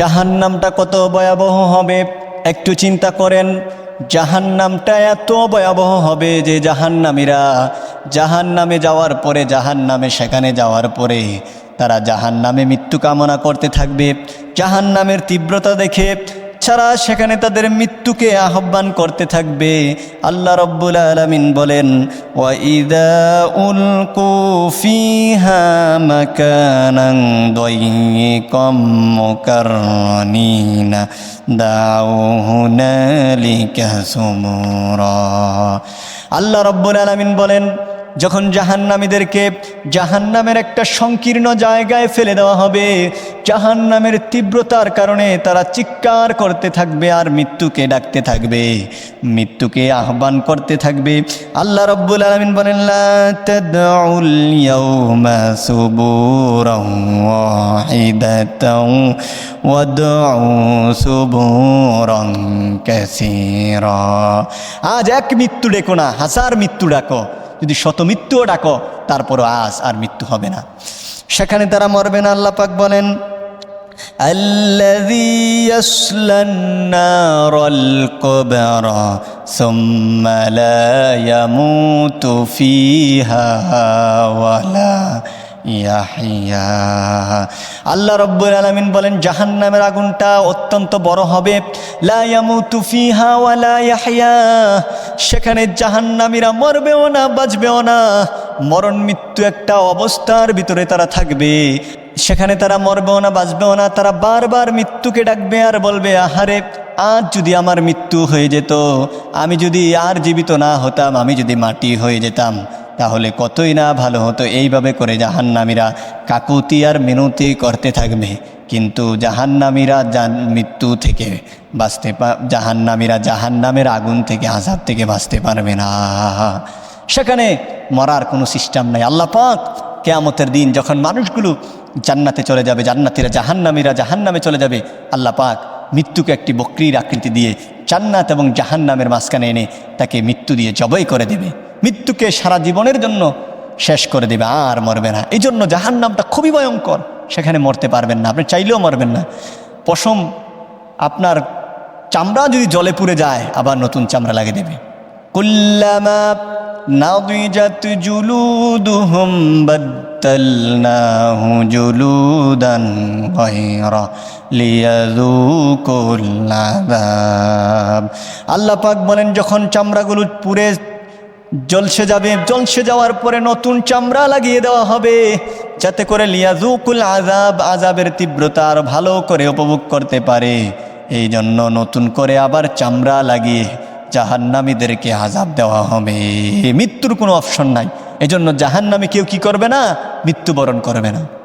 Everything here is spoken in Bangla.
জাহান্নামটা কত ভয়াবহ হবে? একটু চিন্তা করেন, জাহান্নামটা এত ভয়াবহ হবে যে জাহান্নামীরা জাহান্নামে যাওয়ার পরে, জাহান্নামে সেখানে যাওয়ার পরে তারা জাহান্নামে মৃত্যু কামনা করতে থাকবে। জাহান্নামের তীব্রতা দেখে ছাড়া সেখানে তাদের মৃত্যুকে আহ্বান করতে থাকবে। আল্লাহ রব্বুল আলমিন বলেন হুনালিকা সুমুরা। আল্লাহ রব্বুল আলমিন বলেন যখন জাহান্নামীদেরকে জাহান্নামের একটা সংকীর্ণ জায়গায় ফেলে দেওয়া হবে, জাহান্নামের তীব্রতার কারণে তারা চিৎকার করতে থাকবে আর মৃত্যুকে ডাকতে থাকবে, মৃত্যুকে আহ্বান করতে থাকবে। আল্লাহ রব্বুল আলমিন বলেন আজ এক মৃত্যু ডেকো না, হাজার মৃত্যু ডাকো। যদি শত মৃত্যুও ডাকো তারপরও আজ আর মৃত্যু হবে না সেখানে তারা মরবে না আল্লাহ পাক বলেন الذي يصلى النار الكبرى ثم لا يموت فيها ولا ইয়াহিয়া আল্লাহ রব্বুল আলমিন বলেন জাহান্নামের আগুনটা অত্যন্ত বড় হবে লা ইয়ামুতু ফিহা ওয়ালা ইয়াহইয়া সেখানে জাহান্নামীরা মরবেও না, বাঁচবেও না। মরণ মৃত্যু একটা অবস্থার ভিতরে তারা থাকবে। সেখানে তারা মরবেও না, বাঁচবেও না, তারা বারবার মৃত্যুকে ডাকবে আর বলবে, আহারে, আজ যদি আমার মৃত্যু হয়ে যেত, আমি যদি আর জীবিত না হতাম, আমি যদি মাটি হয়ে যেতাম, তাহলে কতই না ভালো হতো। এইভাবে করে জাহান্নামীরা কাকুতি আর মিনতি করতে থাকবে। কিন্তু জাহান্নামীরা মৃত্যু থেকে বাঁচতে জাহান্নামীরা জাহান্নামের আগুন থেকে, আজাব থেকে বাঁচতে পারবে না। সেখানে মরার কোনো সিস্টেম নাই। আল্লাহ পাক কেয়ামতের দিন যখন মানুষগুলো জান্নাতে চলে যাবে, জান্নাতিরা জাহান্নামীরা জাহান্নামে চলে যাবে, আল্লাহ পাক মৃত্যুকে একটি বক্রির আকৃতি দিয়ে জান্নাত এবং জাহান্নামের মাঝখানে এনে তাকে মৃত্যু দিয়ে জবই করে দেবে। মৃত্যুকে সারা জীবনের জন্য শেষ করে দেবে, আর মরবে না। এই জন্য জাহান্নামটা খুবই ভয়ঙ্কর। সেখানে মরতে পারবেন না, আপনি চাইলেও মরবেন না। পশম আপনার চামড়া যদি জলে পুড়ে যায়, আবার নতুন চামড়া লাগিয়ে দেবে। কুল্লামা নাদিজাত জুলুদুহুম বাদ্দালনাহু জুলুদান গায়রা লিয়াযুকুল আযাব। আল্লাহ পাক বলেন, যখন চামড়াগুলো পুড়ে জলসে যাবে, জলসে যাওয়ার পরে নতুন চামড়া লাগিয়ে দেওয়া হবে। যাতে করে লিয়াজুকুল আজাব আজাবের তীব্রতা আর ভালো করে উপভোগ করতে পারে। এই জন্য নতুন করে আবার চামড়া লাগিয়ে জাহান্নামীদেরকে আজাব দেওয়া হবে। মৃত্যুর কোনো অপশন নাই। এজন্য জাহান্নামী কেউ কি করবে না? মৃত্যুবরণ করবে না।